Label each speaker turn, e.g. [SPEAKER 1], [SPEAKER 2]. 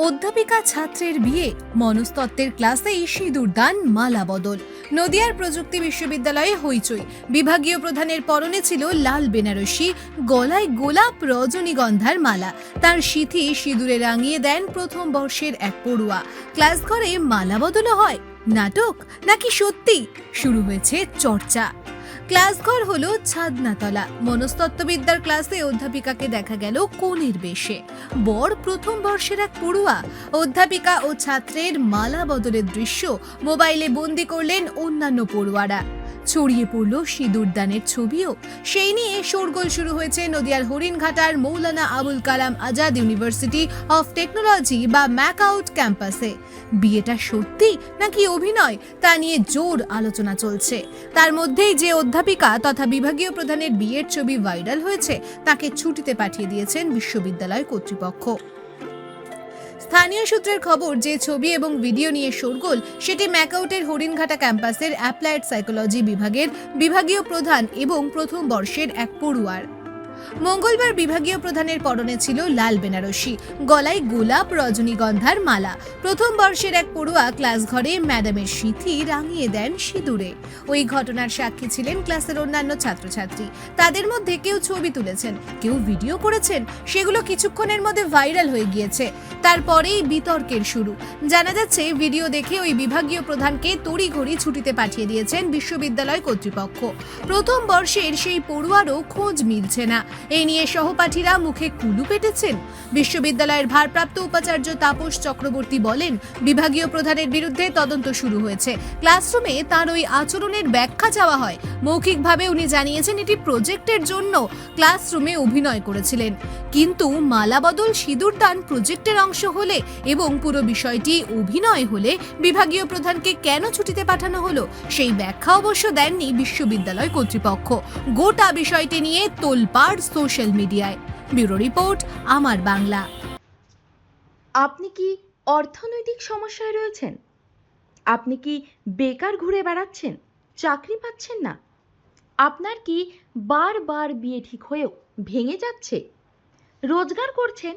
[SPEAKER 1] অধ্যাপিকা ছাত্রের বিয়ে, মনস্তত্ত্বের ক্লাসেই সিঁদুর দান, মালা বদল। নদিয়ার প্রযুক্তি বিশ্ববিদ্যালয়ে হইচই। বিভাগীয় প্রধানের পরনে ছিল লাল বেনারসি, গলায় গোলাপ রজনীগন্ধার মালা। তার সিথি সিঁদুরে রাঙিয়ে দেন প্রথম বর্ষের এক পড়ুয়া। ক্লাস ঘরে মালা বদলও হয়? নাটক? নাকি সত্যি? শুরু হয়েছে চর্চা। ক্লাসঘর হলো ছাদনাতলা। মনস্তত্ত্ববিদ্যার ক্লাসে অধ্যাপিকাকে দেখা গেল কোণের বেশে। বর প্রথম বর্ষের এক পড়ুয়া। অধ্যাপিকা ও ছাত্রের মালা বদলের দৃশ্য মোবাইলে বন্দি করলেন অন্যান্য পড়ুয়ারা। ছড়িয়ে পড়ল সিঁদুরদানের ছবিও। সেই নিয়ে শোরগোল শুরু হয়েছে নদিয়ার হরিণঘাটার Maulana Abul Kalam Azad university of technology বা ম্যাকআউট ক্যাম্পাসে। বিয়েটা সত্যি নাকি অভিনয়? তা নিয়ে জোর আলোচনা চলছে। তার মধ্যেই যে অধ্যাপিকা তথা বিভাগীয় প্রধানের বিয়ের ছবি ভাইরাল হয়েছে, তাকে ছুটিতে পাঠিয়ে দিয়েছেন বিশ্ববিদ্যালয় কর্তৃপক্ষ। স্থানীয় সূত্রের খবর, যে ছবি এবং ভিডিও নিয়ে শোরগোল, সেটি ম্যাকাউটের হরিণঘাটা ক্যাম্পাসের অ্যাপ্লায়েড সাইকোলজি বিভাগের বিভাগীয় প্রধান এবং প্রথম বর্ষের এক পড়ুয়ার। মঙ্গলবার বিভাগীয় প্রধানের পরনে ছিল লাল বেনারসি, গলায় গোলাপ, রজনীগন্ধার মালা। প্রথম বর্ষের এক পড়ুয়া ক্লাস ঘরে ম্যাডামের সিথি রাঙিয়ে দেন সিঁদুরে। ওই ঘটনার সাক্ষী ছিলেন ক্লাসের অন্যান্য ছাত্রছাত্রী। তাদের মধ্যে কেউ ছবি তুলেছেন, কেউ ভিডিও করেছেন। সেগুলো কিছুক্ষণের মধ্যে ভাইরাল হয়ে গিয়েছে। তারপরেই বিতর্কের শুরু। জানা যাচ্ছে, ভিডিও দেখে ওই বিভাগীয় প্রধানকে তড়িঘড়ি ছুটিতে পাঠিয়ে দিয়েছেন বিশ্ববিদ্যালয় কর্তৃপক্ষ। প্রথম বর্ষের সেই পড়ুয়ারও খোঁজ মিলছে না। এই নিয়ে সহপাঠীরা মুখে কুলু পেটেছেন? বিশ্ববিদ্যালয়ের ভারপ্রাপ্ত উপাচার্য তাপস চক্রবর্তী বলেন, বিভাগীয় প্রধানের বিরুদ্ধে তদন্ত শুরু হয়েছে। ক্লাসরুমে তার ওই আচরণের ব্যাখ্যা চাওয়া হয়। মৌখিকভাবে উনি জানিয়েছেন, এটি প্রজেক্টের জন্য ক্লাসরুমে অভিনয় করেছিলেন। কিন্তু মালাবদল সিঁদুর দান প্রজেক্টের অংশ হলে এবং পুরো বিষয়টি অভিনয় হলে বিভাগীয় প্রধানকে কেন ছুটিতে পাঠানো হলো, সেই ব্যাখ্যা অবশ্য দেননি বিশ্ববিদ্যালয় কর্তৃপক্ষ। গোটা বিষয়টি নিয়ে তোলপাড় সোশ্যাল মিডিয়ায়। ব্যুরো রিপোর্ট, আমার বাংলা।
[SPEAKER 2] আপনি কি অর্থনৈতিক সমস্যায় রয়েছেন? আপনি কি বেকার ঘুরে বেড়াচ্ছেন? চাকরি পাচ্ছেন না? আপনার কি বারবার বিয়ে ঠিক হয়েও ভেঙে যাচ্ছে? রোজগার করছেন